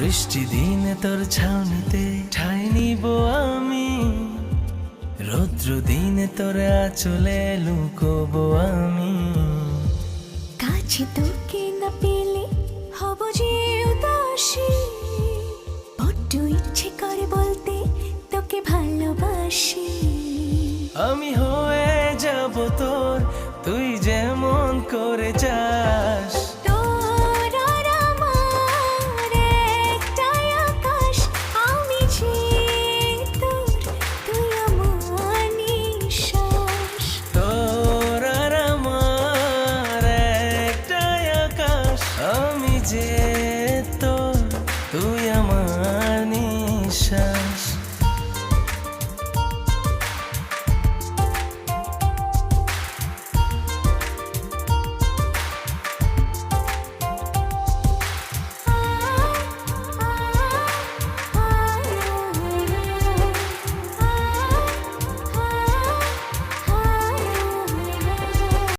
বৃষ্টি দিন তোর ছাউনিতে ঠাই নিব আমি। রৌদ্র দিন তোর আচলে লুকব আমি। কাছে তোকে না পেলে হব যে উদাসী। বড্ড ইচ্ছে করে বলতে তোকে ভালোবাসি। আমি হয়ে যাব তোর তুই যেমন করে চাস।